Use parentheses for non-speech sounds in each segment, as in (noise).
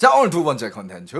자 오늘 두 번째 컨텐츠.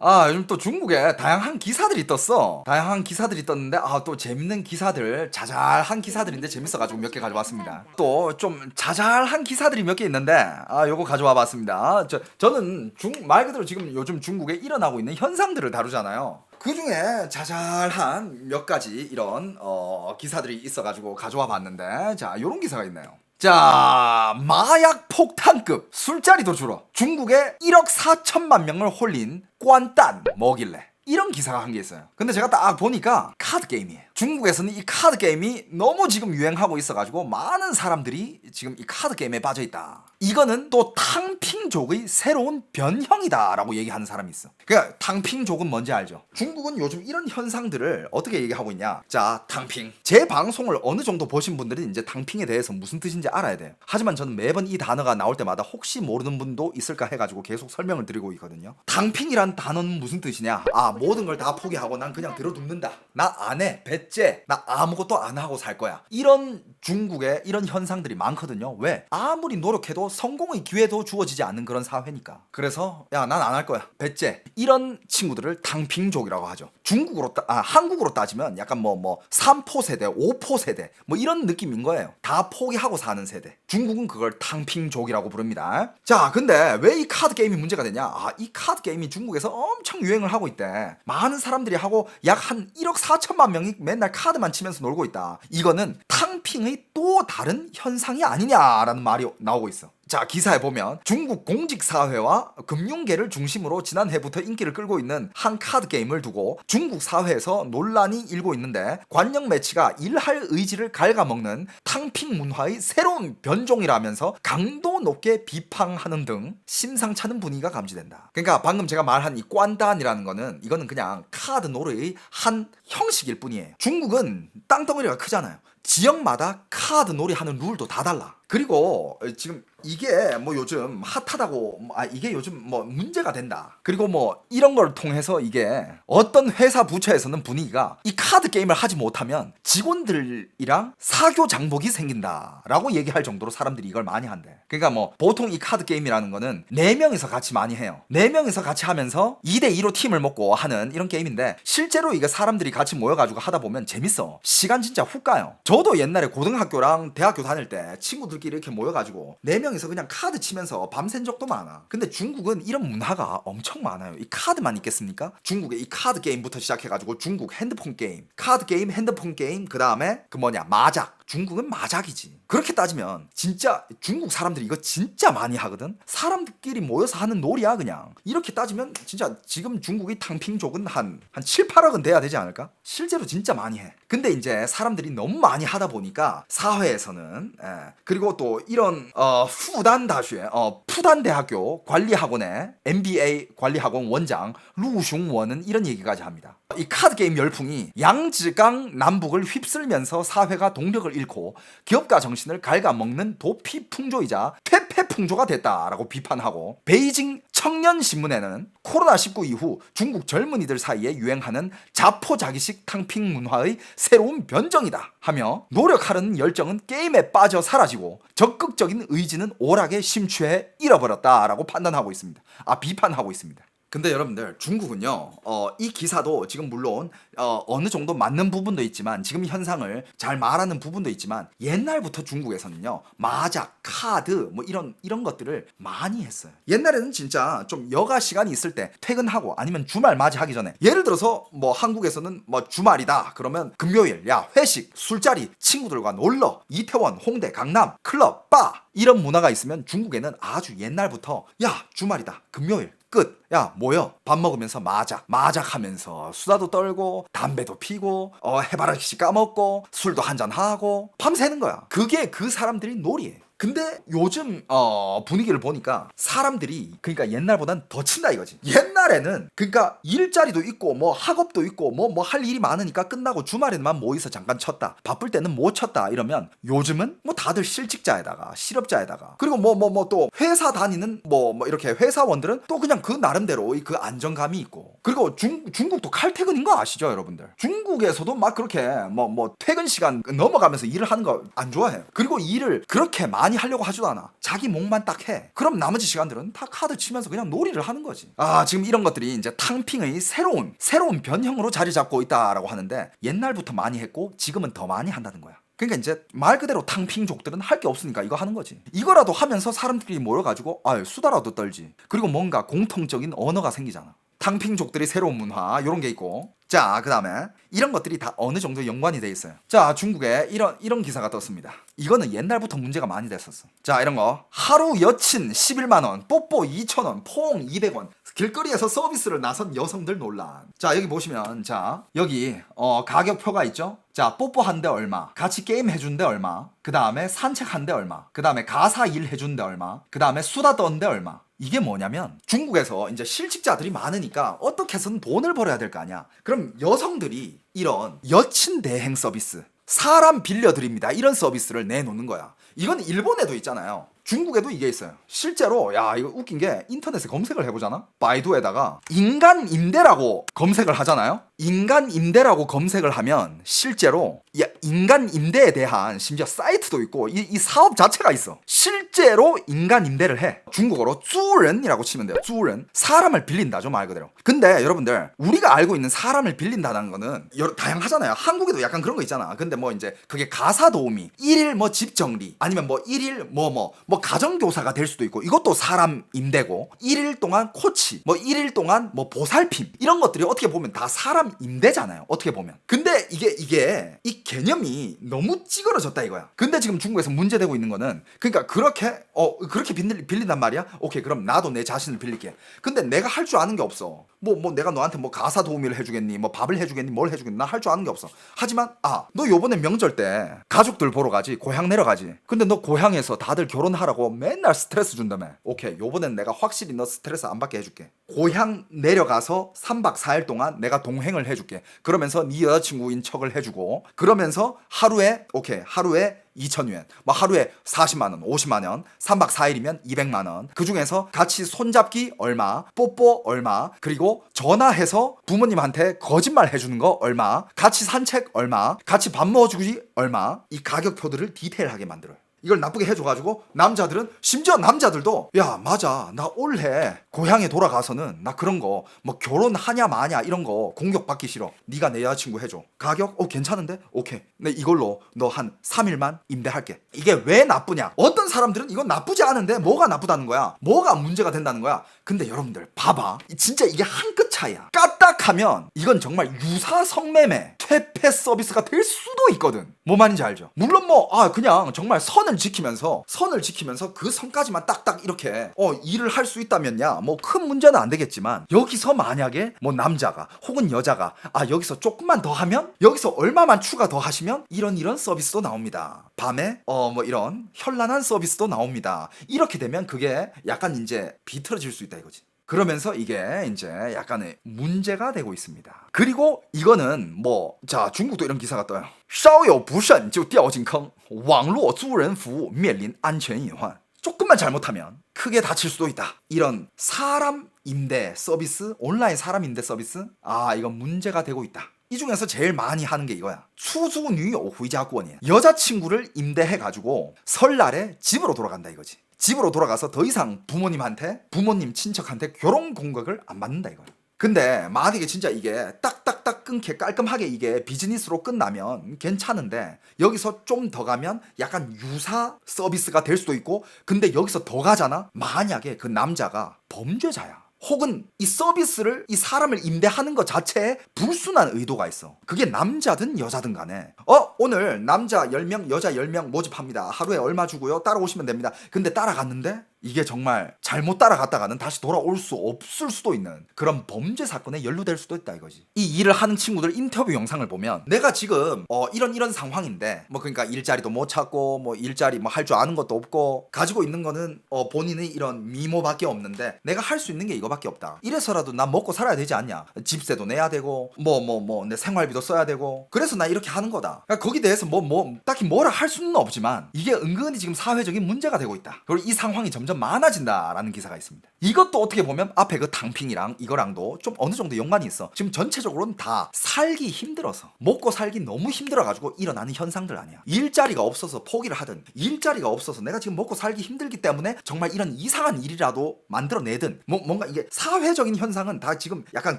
아 요즘 또 중국에 다양한 기사들이 떴어. 다양한 기사들이 떴는데 아 또 재밌는 기사들 자잘한 기사들인데 재밌어가지고 몇 개 가져왔습니다. 또 좀 자잘한 기사들이 몇 개 있는데 아 요거 가져와 봤습니다. 저, 저는 중 말 그대로 지금 요즘 중국에 일어나고 있는 현상들을 다루잖아요. 그 중에 자잘한 몇 가지 이런 어, 기사들이 있어가지고 가져와 봤는데 자 요런 기사가 있네요 자, 마약 폭탄급 술자리도 줄어 중국에 1억 4천만 명을 홀린 꽌딴 뭐길래 이런 기사가 한 게 있어요. 근데 제가 딱 보니까 카드 게임이에요. 중국에서는 이 카드 게임이 너무 지금 유행하고 있어가지고 많은 사람들이 지금 이 카드 게임에 빠져 있다. 이거는 또 탕핑족의 새로운 변형이다라고 얘기하는 사람이 있어. 그러니까 탕핑족은 뭔지 알죠? 중국은 요즘 이런 현상들을 어떻게 얘기하고 있냐? 자, 탕핑. 제 방송을 어느 정도 보신 분들은 이제 탕핑에 대해서 무슨 뜻인지 알아야 돼요. 하지만 저는 매번 이 단어가 나올 때마다 혹시 모르는 분도 있을까 해가지고 계속 설명을 드리고 있거든요. 탕핑이란 단어는 무슨 뜻이냐? 아, 모든 걸 다 포기하고 난 그냥 들어눕는다. 나 안 해. 배째. 나 아무것도 안 하고 살 거야. 이런 중국에 이런 현상들이 많거든요. 왜? 아무리 노력해도 성공의 기회도 주어지지 않는 그런 사회니까. 그래서 야, 난 안 할 거야. 배째. 이런 친구들을 탕핑족이라고 하죠. 중국으로 따, 아, 한국으로 따지면 약간 뭐뭐 3포 세대, 5포 세대 뭐 이런 느낌인 거예요. 다 포기하고 사는 세대. 중국은 그걸 탕핑족이라고 부릅니다. 자, 근데 왜 이 카드 게임이 문제가 되냐? 아, 이 카드 게임이 중국에서 엄청 유행을 하고 있대. 많은 사람들이 하고 약 한 1억 4천만 명이 맨날 카드만 치면서 놀고 있다. 이거는 탕핑의 또 다른 현상이 아니냐라는 말이 나오고 있어. 자 기사에 보면 중국 공직사회와 금융계를 중심으로 지난해부터 인기를 끌고 있는 한 카드 게임을 두고 중국 사회에서 논란이 일고 있는데 관영 매치가 일할 의지를 갉아먹는 탕핑 문화의 새로운 변종이라면서 강도 높게 비판하는 등 심상찮은 분위기가 감지된다. 그러니까 방금 제가 말한 이 꽌단이라는 거는 이거는 그냥 카드 놀이의 한 형식일 뿐이에요. 중국은 땅덩어리가 크잖아요. 지역마다 카드 놀이 하는 룰도 다 달라. 그리고 지금 이게 뭐 요즘 핫하다고 아 이게 요즘 뭐 문제가 된다. 그리고 뭐 이런 걸 통해서 이게 어떤 회사 부처에서는 분위기가 이 카드 게임을 하지 못하면 직원들이랑 사교 장복이 생긴다라고 얘기할 정도로 사람들이 이걸 많이 한대. 그러니까 뭐 보통 이 카드 게임이라는 거는 네 명이서 같이 많이 해요. 네 명이서 같이 하면서 2대 2로 팀을 먹고 하는 이런 게임인데 실제로 이게 사람들이 같이 모여 가지고 하다 보면 재밌어. 시간 진짜 훅 가요. 저도 옛날에 고등학교랑 대학교 다닐 때 친구들끼리 이렇게 모여 가지고 네명 이서 그냥 카드 치면서 밤샌 적도 많아. 근데 중국은 이런 문화가 엄청 많아요. 이 카드만 있겠습니까? 중국의 이 카드 게임부터 시작해가지고 중국 핸드폰 게임, 카드 게임, 핸드폰 게임, 그 다음에 그 뭐냐 마작. 중국은 마작이지. 그렇게 따지면 진짜 중국 사람들이 이거 진짜 많이 하거든. 사람들끼리 모여서 하는 놀이야 그냥. 이렇게 따지면 진짜 지금 중국의 탕핑족은 한한 7, 8억은 돼야 되지 않을까? 실제로 진짜 많이 해. 근데 이제 사람들이 너무 많이 하다 보니까 사회에서는 예. 그리고 또 이런 어 푸단 다슈에 어 푸단 대학교 관리학원의 MBA 관리학원 원장 루숑원은 이런 얘기까지 합니다. 이 카드 게임 열풍이 양쯔강 남북을 휩쓸면서 사회가 동력을 잃고 기업가 정신을 갉아먹는 도피 풍조이자 퇴폐 풍조가 됐다라고 비판하고 베이징 청년 신문에는 코로나19 이후 중국 젊은이들 사이에 유행하는 자포자기식 탕핑 문화의 새로운 변정이다 하며 노력하려는 열정은 게임에 빠져 사라지고 적극적인 의지는 오락에 심취해 잃어버렸다라고 판단하고 있습니다. 아 비판하고 있습니다. 근데 여러분들 중국은요 어, 이 기사도 지금 물론 어, 어느 정도 맞는 부분도 있지만 지금 현상을 잘 말하는 부분도 있지만 옛날부터 중국에서는요 마작 카드 뭐 이런 이런 것들을 많이 했어요. 옛날에는 진짜 좀 여가 시간이 있을 때 퇴근하고 아니면 주말 맞이하기 전에 예를 들어서 뭐 한국에서는 뭐 주말이다 그러면 금요일 야 회식 술자리 친구들과 놀러 이태원 홍대 강남 클럽 바 이런 문화가 있으면 중국에는 아주 옛날부터 야 주말이다 금요일 끝. 야, 모여. 밥 먹으면서 마작. 마작 하면서 수다도 떨고, 담배도 피고, 어, 해바라기 까먹고, 술도 한잔 하고, 밤새는 거야. 그게 그 사람들이 놀이에요. 근데 요즘 어 분위기를 보니까 사람들이 그러니까 옛날보단 더 친다 이거지. 옛날에는 그러니까 일자리도 있고 뭐 학업도 있고 뭐 뭐 할 일이 많으니까 끝나고 주말에만 모이서 잠깐 쳤다. 바쁠 때는 못 쳤다 이러면 요즘은 뭐 다들 실직자에다가 실업자에다가 그리고 뭐 뭐 뭐 또 회사 다니는 뭐 뭐 이렇게 회사원들은 또 그냥 그 나름대로 그 안정감이 있고 그리고 중 중국도 칼퇴근인 거 아시죠 여러분들? 중국에서도 막 그렇게 뭐뭐 퇴근 시간 넘어가면서 일을 하는 거 안 좋아해요. 그리고 일을 그렇게 많이 많이 하려고 하지도 않아. 자기 목만 딱 해. 그럼 나머지 시간들은 다 카드 치면서 그냥 놀이를 하는 거지. 아, 지금 이런 것들이 이제 탕핑의 새로운, 새로운 변형으로 자리 잡고 있다라고 하는데 옛날부터 많이 했고 지금은 더 많이 한다는 거야. 그러니까 이제 말 그대로 탕핑족들은 할 게 없으니까 이거 하는 거지. 이거라도 하면서 사람들이 모여가지고 아 수다라도 떨지. 그리고 뭔가 공통적인 언어가 생기잖아. 탕핑족들이 새로운 문화 이런 게 있고. 자 그다음에 이런 것들이 다 어느 정도 연관이 돼 있어요. 자 중국에 이런 이런 기사가 떴습니다. 이거는 옛날부터 문제가 많이 됐었어. 자 이런 거. 하루 여친 11만원 뽀뽀 2천원 포옹 200원. 길거리에서 서비스를 나선 여성들 논란. 자 여기 보시면 자 여기 어 가격표가 있죠? 자 뽀뽀한데 얼마 같이 게임 해준 데 얼마 그 다음에 산책한데 얼마 그 다음에 가사 일 해준 데 얼마 그 다음에 수다 떤 데 얼마 이게 뭐냐면 중국에서 이제 실직자들이 많으니까 어떻게 해서든 돈을 벌어야 될 거 아니야. 그럼 여성들이 이런 여친 대행 서비스, 사람 빌려드립니다. 이런 서비스를 내놓는 거야. 이건 일본에도 있잖아요. 중국에도 이게 있어요. 실제로 야 이거 웃긴 게 인터넷에 검색을 해보잖아. 바이두에다가 인간 임대라고 검색을 하잖아요. 인간 임대라고 검색을 하면 실제로 야, 인간 임대에 대한 심지어 사이트도 있고 이, 이 사업 자체가 있어. 실제로 인간 임대를 해. 중국어로 쭈ren이라고 치면 돼요. 쭈ren 사람을 빌린다죠 말 그대로. 근데 여러분들 우리가 알고 있는 사람을 빌린다는 거는 여러 다양하잖아요. 한국에도 약간 그런 거 있잖아. 근데 뭐 이제 그게 가사 도우미, 일일 뭐 집 정리, 아니면 뭐 일일 뭐 뭐 뭐 가정교사가 될 수도 있고 이것도 사람 임대고 일일 동안 코치, 뭐 일일 동안 뭐 보살핌 이런 것들이 어떻게 보면 다 사람 임대잖아요. 어떻게 보면. 근데 이게 이게 이 개념이 너무 찌그러졌다 이거야. 근데 지금 중국에서 문제되고 있는 거는 그러니까 그렇게 어 그렇게 빌리, 빌린단 말이야. 오케이 그럼 나도 내 자신을 빌릴게. 근데 내가 할 줄 아는 게 없어. 뭐 뭐 내가 너한테 뭐 가사 도우미를 해주겠니, 뭐 밥을 해주겠니, 뭘 해주겠니, 나 할 줄 아는 게 없어. 하지만 아 너 요번에 명절 때 가족들 보러 가지, 고향 내려가지. 근데 너 고향에서 다들 결혼하라고 맨날 스트레스 준다며. 오케이 요번엔 내가 확실히 너 스트레스 안 받게 해줄게. 고향 내려가서 3박 4일 동안 내가 동행을 해줄게. 그러면서 네 여자친구인 척을 해주고 그러면서 하루에 오케이 하루에 2,000yuan, 뭐 하루에 40만 원, 50만 원, 3박 4일이면 200만 원. 그 중에서 같이 손잡기 얼마, 뽀뽀 얼마, 그리고 전화해서 부모님한테 거짓말 해주는 거 얼마, 같이 산책 얼마, 같이 밥 먹어주기 얼마. 이 가격표들을 디테일하게 만들어요. 이걸 나쁘게 해줘가지고 남자들은 심지어 남자들도 야 맞아. 나 올해 고향에 돌아가서는 나 그런 거 뭐 결혼하냐 마냐 이런 거 공격받기 싫어. 네가 내 여자친구 해줘. 가격? 어 괜찮은데? 오케이. 네 이걸로 너 한 3일만 임대할게. 이게 왜 나쁘냐? 어떤 사람들은 이건 나쁘지 않은데 뭐가 나쁘다는 거야? 뭐가 문제가 된다는 거야? 근데 여러분들 봐봐. 진짜 이게 한 끗 차이야. 까딱하면 이건 정말 유사 성매매 퇴폐 서비스가 될 수도 있거든. 뭐 말인지 알죠? 물론 뭐 아 그냥 정말 선을 지키면서 선을 지키면서 그 선까지만 딱딱 이렇게 어 일을 할 수 있다면야 뭐 큰 문제는 안 되겠지만 여기서 만약에 뭐 남자가 혹은 여자가 아 여기서 조금만 더 하면 여기서 얼마만 추가 더 하시면 이런 이런 서비스도 나옵니다. 밤에 어 뭐 이런 현란한 서비스도 나옵니다. 이렇게 되면 그게 약간 이제 비틀어질 수 있다 이거지 그러면서 이게 이제 약간의 문제가 되고 있습니다. 그리고 이거는 뭐 자 중국도 이런 기사가 떠요. 稍有不慎就掉进坑，网络租人服务面临安全隐患。 조금만 잘못하면 크게 다칠 수도 있다. 이런 사람 임대 서비스, 온라인 사람 임대 서비스, 아 이건 문제가 되고 있다. 이 중에서 제일 많이 하는 게 이거야. 추수뉴요 후이자권이에요. 여자친구를 임대해가지고 설날에 집으로 돌아간다 이거지. 집으로 돌아가서 더 이상 부모님한테 부모님 친척한테 결혼 공격을 안 받는다 이거야. 근데 만약에 진짜 이게 딱딱딱 끊게 깔끔하게 이게 비즈니스로 끝나면 괜찮은데 여기서 좀 더 가면 약간 유사 서비스가 될 수도 있고 근데 여기서 더 가잖아 만약에 그 남자가 범죄자야 혹은 이 서비스를 이 사람을 임대하는 것 자체에 불순한 의도가 있어. 그게 남자든 여자든 간에. 어, 오늘 남자 10명, 여자 10명 모집합니다. 하루에 얼마 주고요. 따라오시면 됩니다. 근데 따라갔는데 이게 정말 잘못 따라갔다가는 다시 돌아올 수 없을 수도 있는 그런 범죄 사건에 연루될 수도 있다 이거지. 이 일을 하는 친구들 인터뷰 영상을 보면 내가 지금 어 이런 이런 상황인데 뭐 그러니까 일자리도 못 찾고 뭐 일자리 뭐 할 줄 아는 것도 없고 가지고 있는 거는 어 본인의 이런 미모밖에 없는데 내가 할 수 있는 게 이거밖에 없다. 이래서라도 난 먹고 살아야 되지 않냐? 집세도 내야 되고 뭐 뭐 뭐 내 생활비도 써야 되고 그래서 나 이렇게 하는 거다. 그러니까 거기 대해서 뭐 뭐 딱히 뭐라 할 수는 없지만 이게 은근히 지금 사회적인 문제가 되고 있다. 그리고 이 상황이 점점 점점 많아진다라는 기사가 있습니다. 이것도 어떻게 보면 앞에 그 당핑이랑 이거랑도 좀 어느 정도 연관이 있어. 지금 전체적으로는 다 살기 힘들어서 먹고 살기 너무 힘들어가지고 일어나는 현상들 아니야. 일자리가 없어서 포기를 하든 일자리가 없어서 내가 지금 먹고 살기 힘들기 때문에 정말 이런 이상한 일이라도 만들어내든 뭐 뭔가 이게 사회적인 현상은 다 지금 약간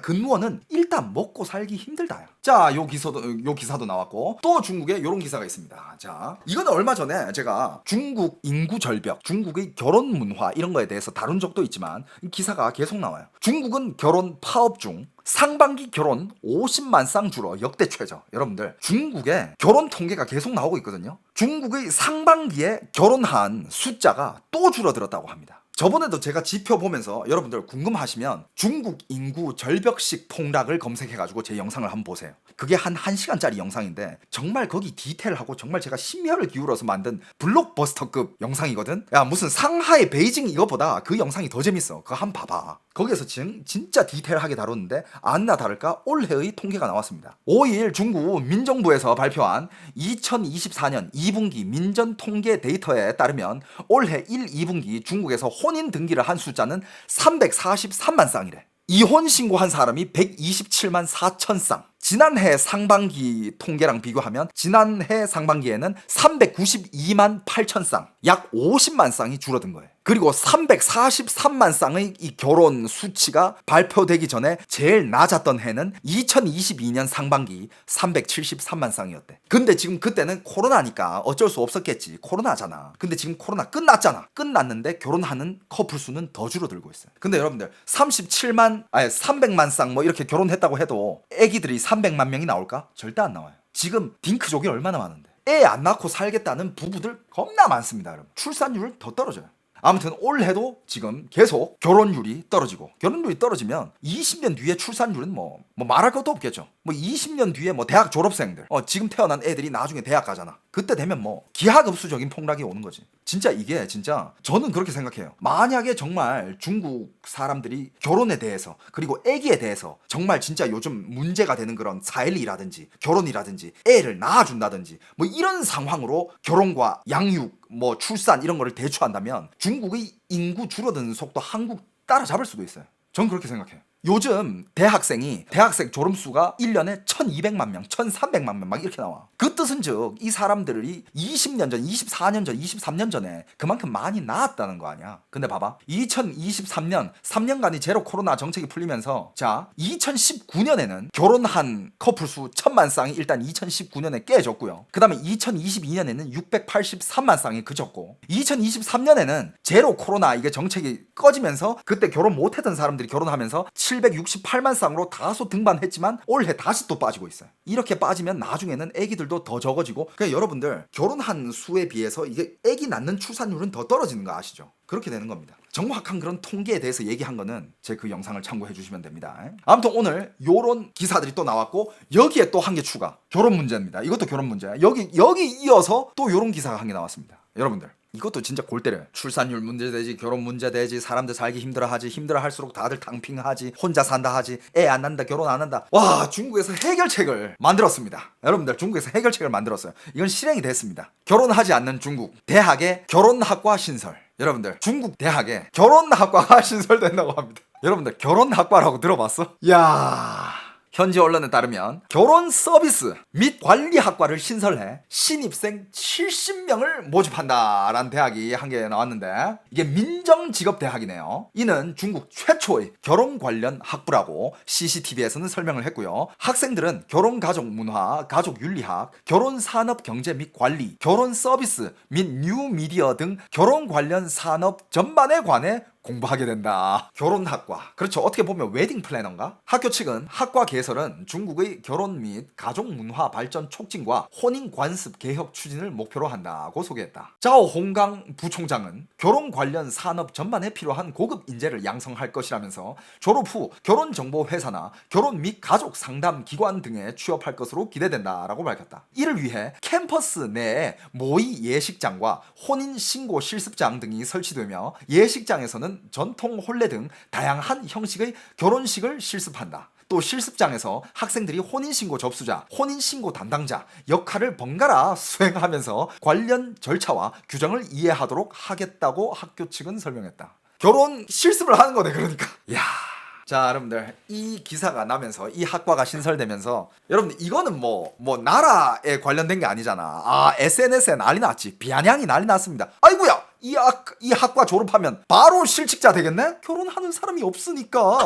근무원은 일단 먹고 살기 힘들다야. 자, 요 기사도 요 기사도 나왔고 또 중국에 요런 기사가 있습니다. 자, 이거는 얼마 전에 제가 중국 인구 절벽, 중국의 결혼 문화 이런 거에 대해서 다룬 적도 있지만 이 기사가 계속 나와요. 중국은 결혼 파업 중 상반기 결혼 50만 쌍 줄어 역대 최저. 여러분들 중국에 결혼 통계가 계속 나오고 있거든요. 중국의 상반기에 결혼한 숫자가 또 줄어들었다고 합니다. 저번에도 제가 지표 보면서 여러분들 궁금하시면 중국 인구 절벽식 폭락을 검색해가지고 제 영상을 한번 보세요. 그게 한 1시간짜리 영상인데 정말 거기 디테일하고 정말 제가 심혈을 기울여서 만든 블록버스터급 영상이거든? 야 무슨 상하이 베이징 이것보다 그 영상이 더 재밌어. 그거 한번 봐봐. 거기에서 진, 진짜 디테일하게 다뤘는데 안나 다를까 올해의 통계가 나왔습니다. 5일 중국 민정부에서 발표한 2024년 2분기 민전 통계 데이터에 따르면 올해 1, 2분기 중국에서 혼인 등기를 한 숫자는 343만 쌍이래. 이혼 신고한 사람이 127만 4천 쌍. 지난해 상반기 통계랑 비교하면 지난해 상반기에는 392만 8천 쌍, 약 50만 쌍이 줄어든 거예요. 그리고 343만 쌍의 이 결혼 수치가 발표되기 전에 제일 낮았던 해는 2022년 상반기 373만 쌍이었대. 근데 지금 그때는 코로나니까 어쩔 수 없었겠지. 코로나잖아. 근데 지금 코로나 끝났잖아. 끝났는데 결혼하는 커플 수는 더 줄어들고 있어요. 근데 여러분들 37만 아니 300만 쌍 뭐 이렇게 결혼했다고 해도 애기들이 300만 명이 나올까? 절대 안 나와요. 지금 딩크족이 얼마나 많은데. 애 안 낳고 살겠다는 부부들 겁나 많습니다, 여러분. 출산율 더 떨어져요. 아무튼 올해도 지금 계속 결혼율이 떨어지고 결혼율이 떨어지면 20년 뒤에 출산율은 뭐, 뭐 말할 것도 없겠죠. 뭐 20년 뒤에 뭐 대학 졸업생들 어, 지금 태어난 애들이 나중에 대학 가잖아. 그때 되면 뭐 기하급수적인 폭락이 오는 거지. 진짜 이게 진짜 저는 그렇게 생각해요. 만약에 정말 중국 사람들이 결혼에 대해서 그리고 애기에 대해서 정말 진짜 요즘 문제가 되는 그런 사일리라든지 결혼이라든지 애를 낳아준다든지 뭐 이런 상황으로 결혼과 양육 뭐 출산 이런 거를 대처한다면 중국의 인구 줄어드는 속도 한국 따라잡을 수도 있어요. 전 그렇게 생각해요. 요즘 대학생이 대학생 졸업수가 1년에 1200만 명, 1300만 명 막 이렇게 나와. 그 뜻은 즉 이 사람들이 20년 전, 24년 전, 23년 전에 그만큼 많이 나았다는 거 아니야. 근데 봐봐. 2023년 3년간이 제로 코로나 정책이 풀리면서 자, 2019년에는 결혼한 커플 수 1000만 쌍이 일단 2019년에 깨졌고요. 그다음에 2022년에는 683만 쌍이 그쳤고 2023년에는 제로 코로나 이게 정책이 꺼지면서 그때 결혼 못 했던 사람들이 결혼하면서 768만 쌍으로 다소 등반했지만 올해 다시 또 빠지고 있어요. 이렇게 빠지면 나중에는 아기들도 더 적어지고 그러니까 여러분들 결혼한 수에 비해서 이게 아기 낳는 출산율은 더 떨어지는 거 아시죠? 그렇게 되는 겁니다. 정확한 그런 통계에 대해서 얘기한 거는 제 그 영상을 참고해 주시면 됩니다. 아무튼 오늘 요런 기사들이 또 나왔고 여기에 또 한 개 추가. 결혼 문제입니다. 이것도 결혼 문제야. 여기 여기 이어서 또 요런 기사가 한 개 나왔습니다. 여러분들 이것도 진짜 골 때려요. 출산율 문제 되지, 결혼 문제 되지, 사람들 살기 힘들어하지, 힘들어할수록 다들 당핑하지, 혼자 산다 하지, 애 안 난다, 결혼 안 한다. 와, 중국에서 해결책을 만들었습니다. 여러분들 중국에서 해결책을 만들었어요. 이건 실행이 됐습니다. 결혼하지 않는 중국 대학의 결혼학과 신설. 여러분들 중국 대학에 결혼학과가 (laughs) 신설된다고 합니다. 여러분들 결혼학과라고 들어봤어? 야. 현지 언론에 따르면 결혼 서비스 및 관리학과를 신설해 신입생 70명을 모집한다라는 대학이 한 개 나왔는데 이게 민정직업대학이네요. 이는 중국 최초의 결혼 관련 학부라고 CCTV에서는 설명을 했고요. 학생들은 결혼 가족 문화, 가족 윤리학, 결혼 산업 경제 및 관리, 결혼 서비스 및 뉴미디어 등 결혼 관련 산업 전반에 관해 공부하게 된다. 결혼학과. 그렇죠. 어떻게 보면 웨딩 플래너인가? 학교 측은 학과 개설은 중국의 결혼 및 가족 문화 발전 촉진과 혼인 관습 개혁 추진을 목표로 한다고 소개했다. 자오 홍강 부총장은 결혼 관련 산업 전반에 필요한 고급 인재를 양성할 것이라면서 졸업 후 결혼 정보 회사나 결혼 및 가족 상담 기관 등에 취업할 것으로 기대된다라고 밝혔다. 이를 위해 캠퍼스 내에 모의 예식장과 혼인 신고 실습장 등이 설치되며 예식장에서는 전통 혼례 등 다양한 형식의 결혼식을 실습한다. 또 실습장에서 학생들이 혼인신고 접수자, 혼인신고 담당자 역할을 번갈아 수행하면서 관련 절차와 규정을 이해하도록 하겠다고 학교 측은 설명했다. 결혼 실습을 하는 거네 그러니까. 야. 자 여러분들 이 기사가 나면서 이 학과가 신설되면서 여러분들 이거는 뭐 뭐 나라에 관련된 게 아니잖아 아 SNS에 난리 났지 비아냥이 난리 났습니다 아이고야 이, 학, 이 학과 졸업하면 바로 실직자 되겠네 결혼하는 사람이 없으니까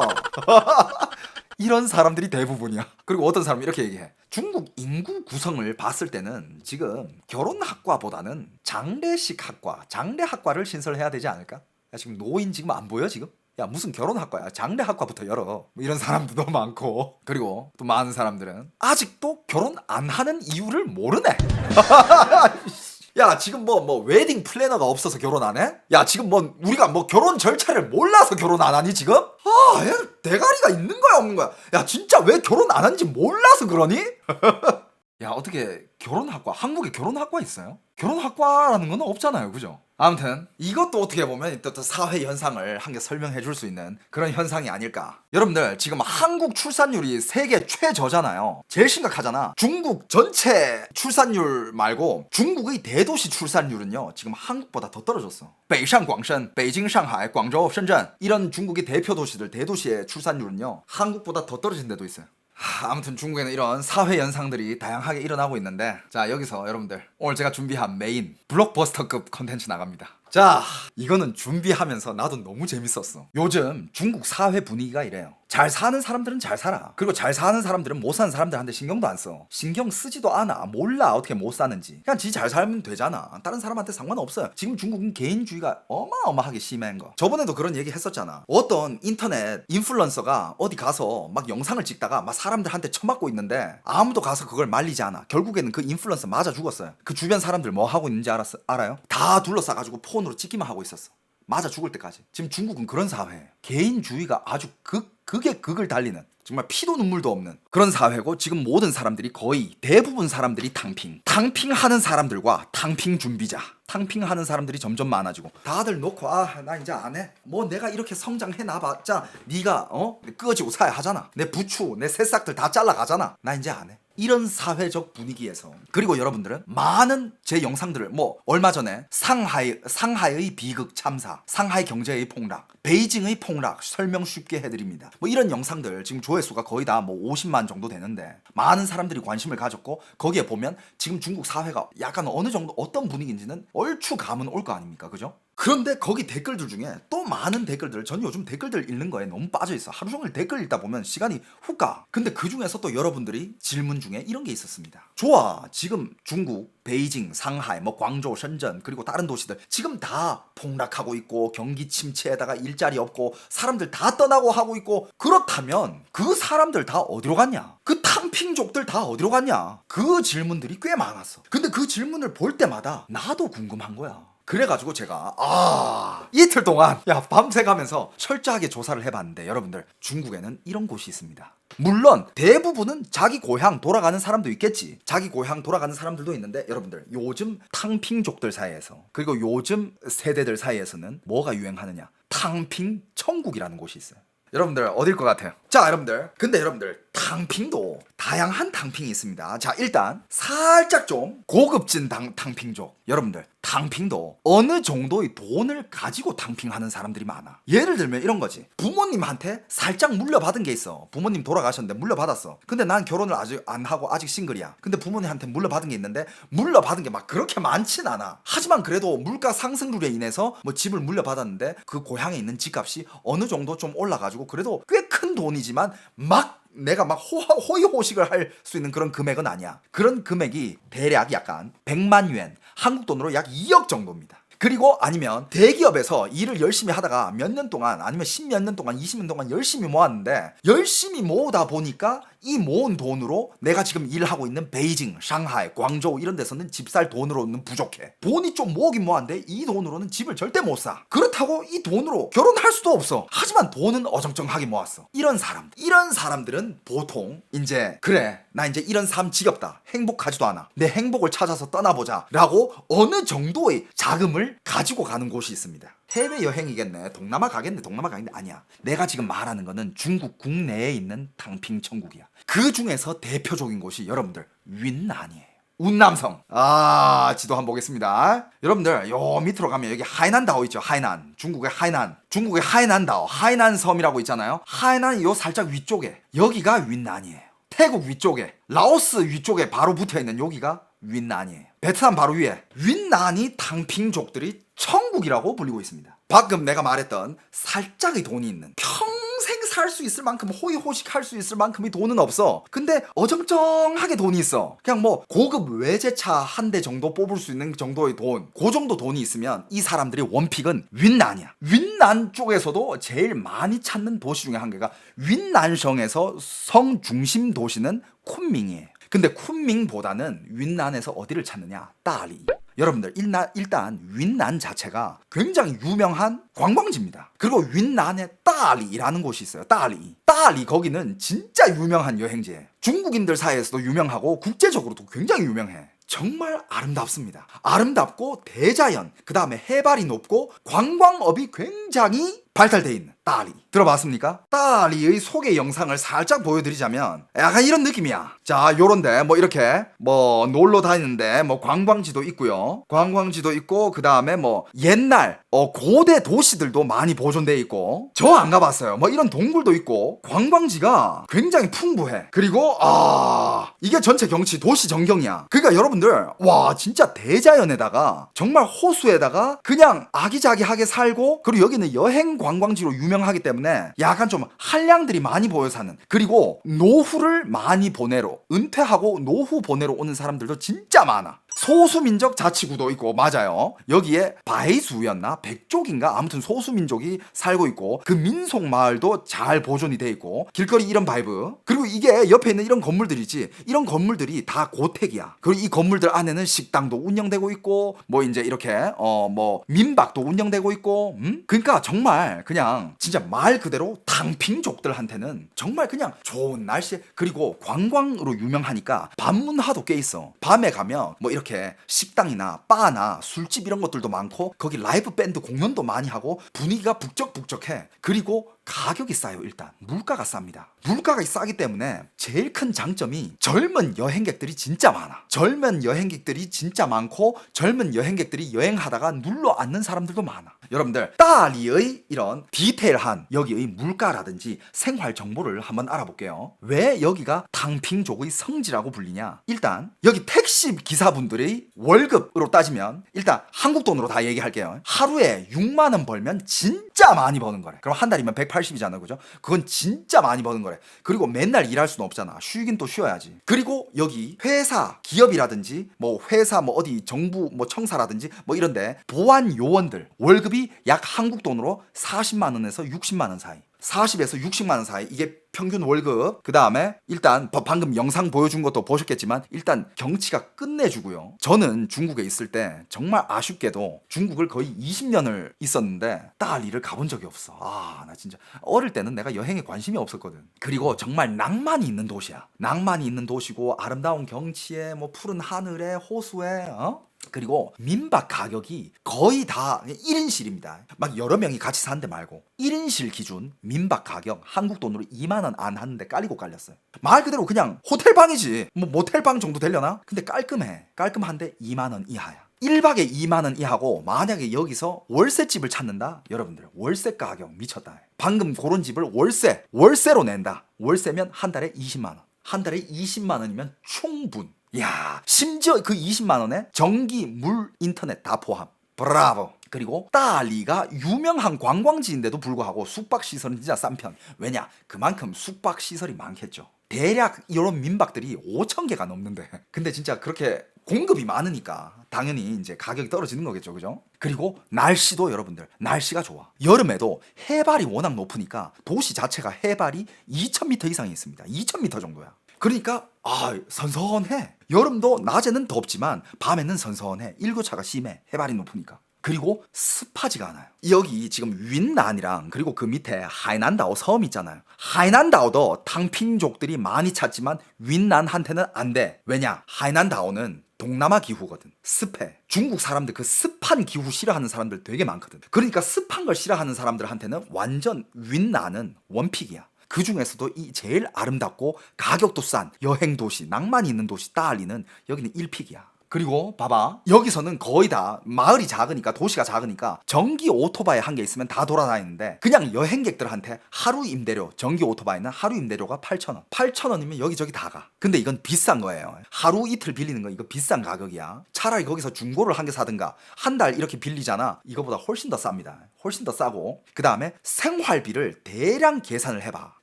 (laughs) 이런 사람들이 대부분이야. 그리고 어떤 사람이 이렇게 얘기해. 중국 인구 구성을 봤을 때는 지금 결혼 학과보다는 장례식 학과, 장례 학과를 신설해야 되지 않을까? 야, 지금 노인 지금 안 보여 지금? 야 무슨 결혼 학과야? 장례 학과부터 열어. 뭐 이런 사람도 너무 (laughs) 많고. 그리고 또 많은 사람들은 아직도 결혼 안 하는 이유를 모르네. (laughs) 야 지금 뭐 뭐 웨딩 플래너가 없어서 결혼 안 해? 야 지금 뭐 우리가 뭐 결혼 절차를 몰라서 결혼 안 하니 지금? 아, 얘 대가리가 있는 거야 없는 거야? 야 진짜 왜 결혼 안 하는지 몰라서 그러니? (laughs) 야 어떻게 결혼학과 한국에 결혼학과 있어요? 결혼학과라는 건 없잖아요, 그죠? 아무튼 이것도 어떻게 보면 또, 또 사회 현상을 한 개 설명해 줄 수 있는 그런 현상이 아닐까. 여러분들 지금 한국 출산율이 세계 최저잖아요. 제일 심각하잖아. 중국 전체 출산율 말고 중국의 대도시 출산율은요 지금 한국보다 더 떨어졌어. 베이상 광선, 베이징, 상하이, 광저우,深圳 이런 중국의 대표 도시들 대도시의 출산율은요 한국보다 더 떨어진 데도 있어요. 하, 아무튼 중국에는 이런 사회 현상들이 다양하게 일어나고 있는데 자 여기서 여러분들 오늘 제가 준비한 메인 블록버스터급 컨텐츠 나갑니다. 자 이거는 준비하면서 나도 너무 재밌었어. 요즘 중국 사회 분위기가 이래요 잘 사는 사람들은 잘 살아. 그리고 잘 사는 사람들은 못 사는 사람들한테 신경도 안 써. 신경 쓰지도 않아. 몰라 어떻게 못 사는지. 그냥 지 잘 살면 되잖아. 다른 사람한테 상관없어요. 지금 중국은 개인주의가 어마어마하게 심한 거. 저번에도 그런 얘기 했었잖아. 어떤 인터넷 인플루언서가 어디 가서 막 영상을 찍다가 막 사람들한테 처맞고 있는데 아무도 가서 그걸 말리지 않아. 결국에는 그 인플루언서 맞아 죽었어요. 그 주변 사람들 뭐 하고 있는지 알았어, 알아요? 다 둘러싸가지고 폰으로 찍기만 하고 있었어 맞아 죽을 때까지. 지금 중국은 그런 사회예요 개인주의가 아주 극 극의 극을 달리는 정말 피도 눈물도 없는 그런 사회고 지금 모든 사람들이 거의 대부분 사람들이 탕핑. 탕핑하는 사람들과 탕핑 준비자. 탕핑하는 사람들이 점점 많아지고. 다들 놓고 아 나 이제 안 해 뭐 내가 이렇게 성장해 나봤자 네가 어? 끄지고 사야 하잖아. 내 부추 내 새싹들 다 잘라가잖아. 나 이제 안 해 이런 사회적 분위기에서 그리고 여러분들은 많은 제 영상들을 뭐 얼마 전에 상하이 상하이의 비극 참사, 상하이 경제의 폭락, 베이징의 폭락 설명 쉽게 해드립니다. 뭐 이런 영상들 지금 조회수가 거의 다 뭐 50만 정도 되는데 많은 사람들이 관심을 가졌고 거기에 보면 지금 중국 사회가 약간 어느 정도 어떤 분위기인지는 얼추 감은 올 거 아닙니까, 그죠? 그런데 거기 댓글들 중에 또 많은 댓글들 전 요즘 댓글들 읽는 거에 너무 빠져 있어. 하루 종일 댓글 읽다 보면 시간이 훅 가. 근데 그 중에서 또 여러분들이 질문 중에 이런 게 있었습니다. 좋아 지금 중국 베이징 상하이 뭐 광저우深圳 그리고 다른 도시들 지금 다 폭락하고 있고 경기 침체에다가 일자리 없고 사람들 다 떠나고 하고 있고 그렇다면 그 사람들 다 어디로 갔냐? 그 탕핑족들 다 어디로 갔냐? 그 질문들이 꽤 많았어. 근데 그 질문을 볼 때마다 나도 궁금한 거야 그래가지고 제가 아 이틀 동안 야 밤새 가면서 철저하게 조사를 해봤는데 여러분들 중국에는 이런 곳이 있습니다. 물론 대부분은 자기 고향 돌아가는 사람도 있겠지. 자기 고향 돌아가는 사람들도 있는데 여러분들 요즘 탕핑족들 사이에서 그리고 요즘 세대들 사이에서는 뭐가 유행하느냐? 탕핑 천국이라는 곳이 있어요. 여러분들 어딜 것 같아요? 자 여러분들. 근데 여러분들 탕핑도 다양한 탕핑이 있습니다. 자 일단 살짝 좀 고급진 당, 탕핑족. 여러분들 탕핑도 어느 정도의 돈을 가지고 탕핑하는 사람들이 많아. 예를 들면 이런 거지. 부모님한테 살짝 물려받은 게 있어. 부모님 돌아가셨는데 물려받았어. 근데 난 결혼을 아직 안 하고 아직 싱글이야. 근데 부모님한테 물려받은 게 있는데 물려받은 게 막 그렇게 많진 않아. 하지만 그래도 물가 상승률에 인해서 뭐 집을 물려받았는데 그 고향에 있는 집값이 어느 정도 좀 올라가지고 그래도 꽤 큰 돈이 지만 막 내가 막 호, 호의호식을 할 수 있는 그런 금액은 아니야. 그런 금액이 대략 약간 100만 yuan, 한국 돈으로 약 2억 정도입니다. 그리고 아니면 대기업에서 일을 열심히 하다가 몇 년 동안 아니면 10몇 년 동안 20년 동안 열심히 모았는데 열심히 모으다 보니까 이 모은 돈으로 내가 지금 일하고 있는 베이징, 상하이, 광저우 이런 데서는 집 살 돈으로는 부족해. 돈이 좀 모으긴 모았는데 이 돈으로는 집을 절대 못 사. 그렇다고 이 돈으로 결혼할 수도 없어. 하지만 돈은 어정쩡하게 모았어. 이런 사람, 이런 사람들은 보통 이제 그래 나 이제 이런 삶 지겹다. 행복하지도 않아. 내 행복을 찾아서 떠나보자. 라고 어느 정도의 자금을 가지고 가는 곳이 있습니다. 해외 여행이겠네. 동남아 가겠네. 동남아 가겠네. 아니야. 내가 지금 말하는 거는 중국 국내에 있는 당핑 천국이야. 그 중에서 대표적인 곳이 여러분들 윈난이에요. 운남성. 아, 지도 한번 보겠습니다. 여러분들, 요 밑으로 가면 여기 하이난다오 있죠. 하이난. 중국의 하이난. 중국의 하이난다오. 하이난 섬이라고 있잖아요. 하이난 요 살짝 위쪽에. 여기가 윈난이에요. 태국 위쪽에. 라오스 위쪽에 바로 붙어 있는 여기가 윈난이에요. 베트남 바로 위에. 윈난이 당핑족들이 천국이라고 불리고 있습니다. 방금 내가 말했던 살짝의 돈이 있는 평생 살 수 있을 만큼 호의호식할 수 있을 만큼의 돈은 없어. 근데 어정쩡하게 돈이 있어. 그냥 뭐 고급 외제차 한 대 정도 뽑을 수 있는 정도의 돈. 그 정도 돈이 있으면 이 사람들의 원픽은 윈난이야. 윈난 쪽에서도 제일 많이 찾는 도시 중에 한 개가 윈난성에서 성 중심 도시는 쿤밍이에요. 근데 쿤밍보다는 윈난에서 어디를 찾느냐? 따리. 여러분들 일나, 일단 윈난 자체가 굉장히 유명한 관광지입니다. 그리고 윈난에 따리라는 곳이 있어요. 따리. 따리 거기는 진짜 유명한 여행지예요. 중국인들 사이에서도 유명하고 국제적으로도 굉장히 유명해. 정말 아름답습니다. 아름답고 대자연, 그 다음에 해발이 높고 관광업이 굉장히 발달돼 있는 따리. 들어봤습니까? 따리의 소개 영상을 살짝 보여드리자면 약간 이런 느낌이야. 자, 요런데 뭐 이렇게 뭐 놀러 다니는데 뭐 관광지도 있고요. 관광지도 있고 그 다음에 뭐 옛날 어 고대 도시들도 많이 보존돼 있고 저 안 가봤어요. 뭐 이런 동굴도 있고 관광지가 굉장히 풍부해. 그리고 아 이게 전체 경치 도시 전경이야. 그러니까 여러분들 와 진짜 대자연에다가 정말 호수에다가 그냥 아기자기하게 살고 그리고 여기는 여행 관광지로 유명 하기 때문에 약간 좀 한량들이 많이 보여 사는 그리고 노후를 많이 보내러 은퇴하고 노후 보내러 오는 사람들도 진짜 많아. 소수민족 자치구도 있고 맞아요. 여기에 바이수였나 백족인가 아무튼 소수민족이 살고 있고 그 민속 마을도 잘 보존이 돼 있고 길거리 이런 바이브 그리고 이게 옆에 있는 이런 건물들이지 이런 건물들이 다 고택이야. 그리고 이 건물들 안에는 식당도 운영되고 있고 뭐 이제 이렇게 어 뭐 민박도 운영되고 있고 음? 그러니까 정말 그냥 진짜 말 그대로 당핑족들한테는 정말 그냥 좋은 날씨 그리고 관광으로 유명하니까 밤문화도 꽤 있어. 밤에 가면 뭐 이렇게 식당이나 바나 술집 이런 것들도 많고 거기 라이브 밴드 공연도 많이 하고 분위기가 북적북적해. 그리고 가격이 싸요 일단. 물가가 쌉니다. 물가가 싸기 때문에 제일 큰 장점이 젊은 여행객들이 진짜 많아. 젊은 여행객들이 진짜 많고 젊은 여행객들이 여행하다가 눌러 앉는 사람들도 많아. 여러분들 따리의 이런 디테일한 여기의 물가라든지 생활 정보를 한번 알아볼게요. 왜 여기가 당핑족의 성지라고 불리냐? 일단 여기 택시 기사분들의 월급으로 따지면 일단 한국 돈으로 다 얘기할게요. 하루에 6만 원 벌면 진짜 많이 버는 거래. 그럼 한 달이면 180 이잖아 그죠? 그건 진짜 많이 버는 거래. 그리고 맨날 일할 수는 없잖아. 쉬긴 또 쉬어야지. 그리고 여기 회사 기업이라든지 뭐 회사 뭐 어디 정부 뭐 청사라든지 뭐 이런데 보안 요원들 월급이 약 한국 돈으로 40만 원에서 60만 원 사이 40에서 60만 원 사이. 이게 평균 월급. 그 다음에 일단 바- 방금 영상 보여준 것도 보셨겠지만 일단 경치가 끝내주고요. 저는 중국에 있을 때 정말 아쉽게도 중국을 거의 20년을 있었는데 딸리를 가본 적이 없어. 아 나 진짜. 어릴 때는 내가 여행에 관심이 없었거든. 그리고 정말 낭만이 있는 도시야. 낭만이 있는 도시고 아름다운 경치에 뭐 푸른 하늘에 호수에 어? 그리고 민박 가격이 거의 다 1인실입니다. 막 여러 명이 같이 사는데 말고 1인실 기준 민박 가격 한국 돈으로 2만 원 안 하는데 깔리고 깔렸어요. 말 그대로 그냥 호텔 방이지. 뭐 모텔 방 정도 되려나? 근데 깔끔해. 깔끔한데 2만 원 이하야. 1박에 2만 원 이하고 만약에 여기서 월세집을 찾는다? 여러분들 월세 가격 미쳤다. 방금 고른 집을 월세, 월세로 낸다. 월세면 한 달에 20만 원. 한 달에 20만 원이면 충분. 야, 심지어 그 20만 원에 전기, 물, 인터넷 다 포함. 브라보. 그리고 따리가 유명한 관광지인데도 불구하고 숙박 시설은 진짜 싼 편. 왜냐? 그만큼 숙박 시설이 많겠죠. 대략 이런 민박들이 5천 개가 넘는데. 근데 진짜 그렇게 공급이 많으니까 당연히 이제 가격이 떨어지는 거겠죠. 그죠? 그리고 날씨도 여러분들 날씨가 좋아. 여름에도 해발이 워낙 높으니까 도시 자체가 해발이 2,000m 이상이 있습니다. 2,000m 정도야. 그러니까 아 선선해. 여름도 낮에는 덥지만 밤에는 선선해. 일교차가 심해. 해발이 높으니까. 그리고 습하지가 않아요. 여기 지금 윈난이랑 그리고 그 밑에 하이난다오 섬 있잖아요. 하이난다오도 탕핑족들이 많이 찾지만 윈난한테는 안 돼. 왜냐? 하이난다오는 동남아 기후거든. 습해. 중국 사람들 그 습한 기후 싫어하는 사람들 되게 많거든. 그러니까 습한 걸 싫어하는 사람들한테는 완전 윈나는 원픽이야. 그 중에서도 이 제일 아름답고 가격도 싼 여행 도시, 낭만이 있는 도시 따알리는 여기는 1픽이야. 그리고 봐봐. 여기서는 거의 다 마을이 작으니까 도시가 작으니까 전기 오토바이 한 개 있으면 다 돌아다니는데 그냥 여행객들한테 하루 임대료 전기 오토바이는 하루 임대료가 8,000원. 8,000원이면 여기저기 다 가. 근데 이건 비싼 거예요. 하루 이틀 빌리는 거 이거 비싼 가격이야. 차라리 거기서 중고를 한 개 사든가. 한 달 이렇게 빌리잖아. 이거보다 훨씬 더 쌉니다. 훨씬 더 싸고. 그 다음에 생활비를 대량 계산을 해 봐.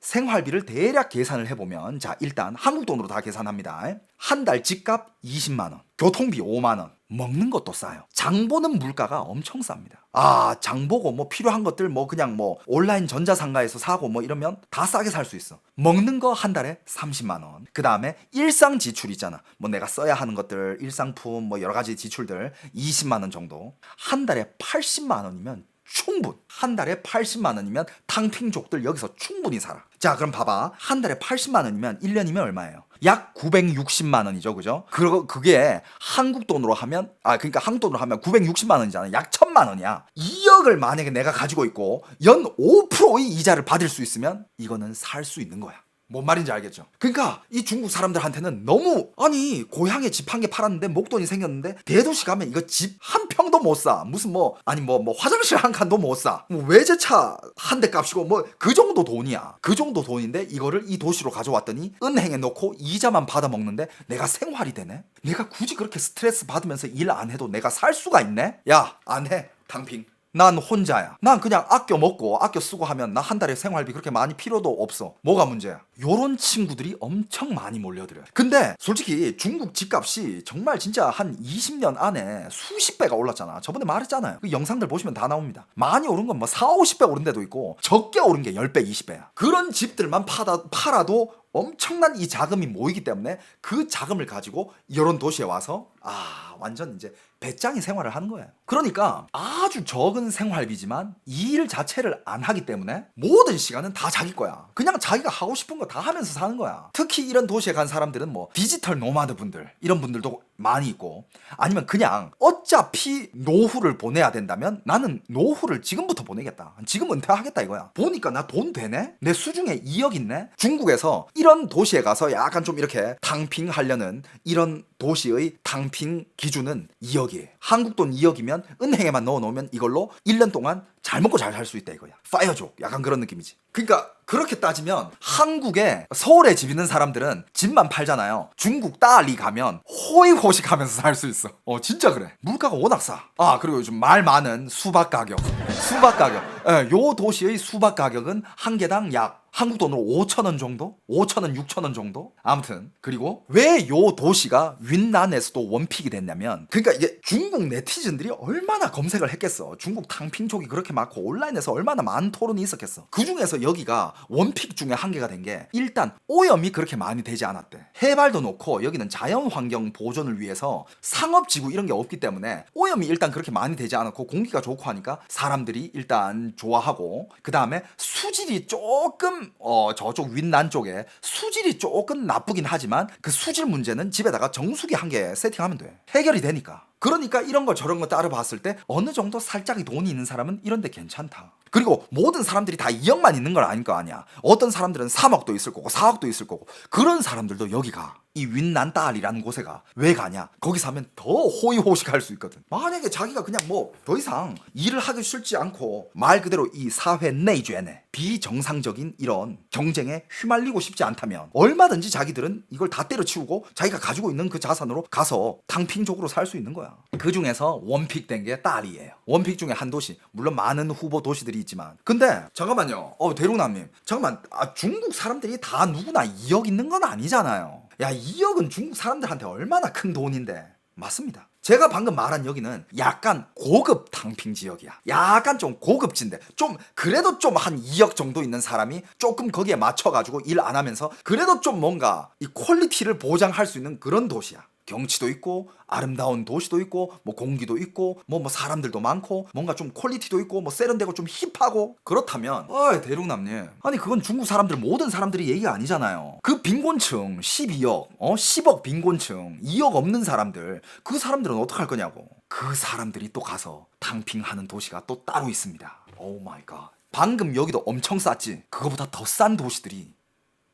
생활비를 대략 계산을 해 보면 자 일단 한국 돈으로 다 계산합니다. 한 달 집값 20만 원 교통비 5만 원 먹는 것도 싸요 장 보는 물가가 엄청 쌉니다 아 장 보고 뭐 필요한 것들 뭐 그냥 뭐 온라인 전자상가에서 사고 뭐 이러면 다 싸게 살 수 있어 먹는 거 한 달에 30만 원 그 다음에 일상 지출 있잖아 뭐 내가 써야 하는 것들 일상품 뭐 여러 가지 지출들 20만 원 정도 한 달에 80만 원이면 충분. 한 달에 80만 원이면 탕핑족들 여기서 충분히 살아. 자, 그럼 봐봐. 한 달에 80만 원이면 1년이면 얼마예요? 약 960만 원이죠. 그죠? 그거 그게 한국 돈으로 하면 아 그러니까 한국 돈으로 하면 960만 원이잖아. 약 1000만 원이야. 2억을 만약에 내가 가지고 있고 연 5%의 이자를 받을 수 있으면 이거는 살 수 있는 거야. 뭔 말인지 알겠죠? 그러니까 이 중국 사람들한테는 너무 아니 고향에 집 한 개 팔았는데 목돈이 생겼는데 대도시 가면 이거 집 한 평도 못 사. 무슨 뭐 아니 뭐 뭐 화장실 한 칸도 못 사. 뭐 외제차 한 대 값이고 뭐 그 정도 돈이야. 그 정도 돈인데 이거를 이 도시로 가져왔더니 은행에 넣고 이자만 받아 먹는데 내가 생활이 되네. 내가 굳이 그렇게 스트레스 받으면서 일 안 해도 내가 살 수가 있네. 야 안 해. 당핑. 난 혼자야. 난 그냥 아껴 먹고 아껴 쓰고 하면 나 한 달에 생활비 그렇게 많이 필요도 없어. 뭐가 문제야? 요런 친구들이 엄청 많이 몰려들어요. 근데 솔직히 중국 집값이 정말 진짜 한 20년 안에 수십 배가 올랐잖아. 저번에 말했잖아요. 그 영상들 보시면 다 나옵니다. 많이 오른 건 뭐 4, 50배 오른 데도 있고 적게 오른 게 10배, 20배야. 그런 집들만 팔아, 팔아도 엄청난 이 자금이 모이기 때문에 그 자금을 가지고 이런 도시에 와서 아 완전 이제 배짱이 생활을 하는 거예요. 그러니까 아주 적은 생활비지만 이 일 자체를 안 하기 때문에 모든 시간은 다 자기 거야. 그냥 자기가 하고 싶은 거 다 하면서 사는 거야. 특히 이런 도시에 간 사람들은 뭐 디지털 노마드 분들 이런 분들도 많이 있고 아니면 그냥 어차피 노후를 보내야 된다면 나는 노후를 지금부터 보내겠다. 지금 은퇴하겠다 이거야. 보니까 나 돈 되네? 내 수중에 2억 있네? 중국에서 이런 도시에 가서 약간 좀 이렇게 탕핑 하려는 이런 도시의 탕핑 기준은 2억이에요. 한국 돈 2억이면 은행에만 넣어 놓으면 이걸로 1년 동안 잘 먹고 잘 살 수 있다 이거야. 파이어족 약간 그런 느낌이지. 그러니까 그렇게 따지면 한국에 서울에 집 있는 사람들은 집만 팔잖아요. 중국 딸리 가면 호의호식하면서 살 수 있어. 어 진짜 그래. 물가가 워낙 싸. 아 그리고 요즘 말 많은 수박 가격. 수박 가격. 예, 요 도시의 수박 가격은 한 개당 약 한국 돈으로 5천 원 정도? 5천 원, 6천 원 정도? 아무튼 그리고 왜 요 도시가 윈난에서도 원픽이 됐냐면 그러니까 이게 중국 네티즌들이 얼마나 검색을 했겠어. 중국 탕핑족이 그렇게 많고 온라인에서 얼마나 많은 토론이 있었겠어. 그 중에서 여기가 원픽 중에 한 개가 된 게 일단 오염이 그렇게 많이 되지 않았대. 해발도 놓고 여기는 자연 환경 보존을 위해서 상업 지구 이런 게 없기 때문에 오염이 일단 그렇게 많이 되지 않았고 공기가 좋고 하니까 사람들이 일단 좋아하고 그 다음에 수질이 조금 어 저쪽 윈난 쪽에 수질이 조금 나쁘긴 하지만 그 수질 문제는 집에다가 정수기 한 개 세팅하면 돼. 해결이 되니까 그러니까 이런 거 저런 거 따로 봤을 때 어느 정도 살짝이 돈이 있는 사람은 이런데 괜찮다. 그리고 모든 사람들이 다 2억만 있는 건 아닐 거 아니야. 어떤 사람들은 3억도 있을 거고 4억도 있을 거고 그런 사람들도 여기가 이 윈난 딸이라는 곳에 가. 왜 가냐? 거기 사면 더 호의호식할 수 있거든. 만약에 자기가 그냥 뭐 더 이상 일을 하기 싫지 않고 말 그대로 이 사회 내죄네 비정상적인 이런 경쟁에 휘말리고 싶지 않다면 얼마든지 자기들은 이걸 다 때려치우고 자기가 가지고 있는 그 자산으로 가서 탕핑족으로 살 수 있는 거야. 그 중에서 원픽 된 게 딸이에요. 원픽 중에 한 도시. 물론 많은 후보 도시들이 있지만. 근데 잠깐만요. 어 대륙남님. 잠깐만. 아, 중국 사람들이 다 누구나 2억 있는 건 아니잖아요. 야 2억은 중국 사람들한테 얼마나 큰 돈인데. 맞습니다. 제가 방금 말한 여기는 약간 고급 탕핑 지역이야. 약간 좀 고급진데 좀 그래도 좀 한 2억 정도 있는 사람이 조금 거기에 맞춰 가지고 일 안 하면서 그래도 좀 뭔가 이 퀄리티를 보장할 수 있는 그런 도시야. 경치도 있고 아름다운 도시도 있고 뭐 공기도 있고 뭐 뭐 사람들도 많고 뭔가 좀 퀄리티도 있고 뭐 세련되고 좀 힙하고. 그렇다면 아 대륙남님. 아니 그건 중국 사람들 모든 사람들이 얘기가 아니잖아요. 그 빈곤층 12억 어? 10억 빈곤층 2억 없는 사람들 그 사람들은 어떡할 거냐고. 그 사람들이 또 가서 탕핑하는 도시가 또 따로 있습니다. 오 마이 갓 방금 여기도 엄청 쌌지? 그거보다 더 싼 도시들이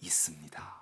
있습니다